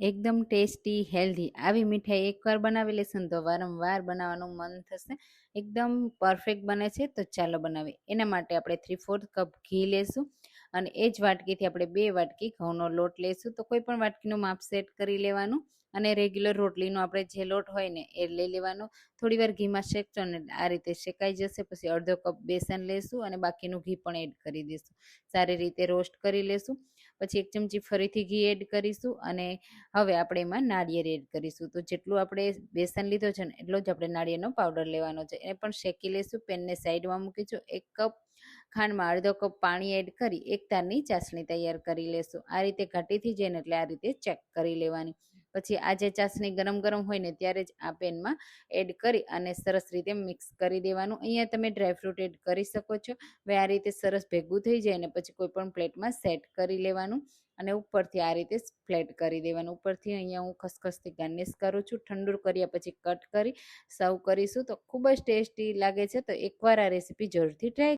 એકદમ tasty, healthy. આવી મીઠાઈ એકવાર બનાવી લેશું તો વારંવાર બનાવવાનું મન થશે. એકદમ પરફેક્ટ બને છે, તો ચાલો બનાવીએ. એના માટે આપણે થ્રી ફોર્થ કપ ઘી લેશું અને એ જ વાટકીથી આપણે બે વાટકી ઘઉંનો લોટ લેશું. તો કોઈ પણ વાટકીનું માપ સેટ કરી લેવાનું અને રેગ્યુલર રોટલીનો આપણે જે લોટ હોય ને એ લઈ લેવાનો. થોડી વાર ઘીમાં શેકશો ને આ રીતે શેકાઈ જશે, પછી અડધો કપ બેસન લેશું અને બાકીનું ઘી પણ એડ કરી દઈશું સારી રીતે રોસ્ટ કરી લેશું. પછી એક ચમચી ફરીથી ઘી એડ કરીશું અને હવે આપણે એમાં નાળિયેર એડ કરીશું. તો જેટલું આપણે બેસન લીધો છે ને, એટલો જ આપણે નાળિયેરનો પાવડર લેવાનો છે. એ પણ શેકી લેશું, પેનને સાઈડમાં મૂકીશું, એક કપ ખાંડમાં અડધો કપ પાણી એડ કરી, એક તારની ચાસણી તૈયાર કરી લેશું. આ રીતે ઘટીથી જઈને એટલે આ રીતે ચેક કરી લેવાની. પછી આ જે ચાસણી ગરમ ગરમ હોય ને ત્યારે જ આ પેનમાં એડ કરી અને સરસ રીતે મિક્સ કરી દેવાનું. અહીંયા તમે ડ્રાયફ્રૂટ એડ કરી શકો છો. હવે આ રીતે સરસ ભેગું થઈ જાય ને પછી કોઈ પણ પ્લેટમાં સેટ કરી લેવાનું અને ઉપરથી આ રીતે ફ્લેટ કરી દેવાનું. ઉપરથી અહીંયા હું ખસખસથી ગાર્નિશ કરું છું. ઠંડુ કર્યા પછી કટ કરી, સર્વ કરીશું તો ખૂબ જ ટેસ્ટી લાગે છે. તો એકવાર આ રેસીપી જરૂરથી ટ્રાય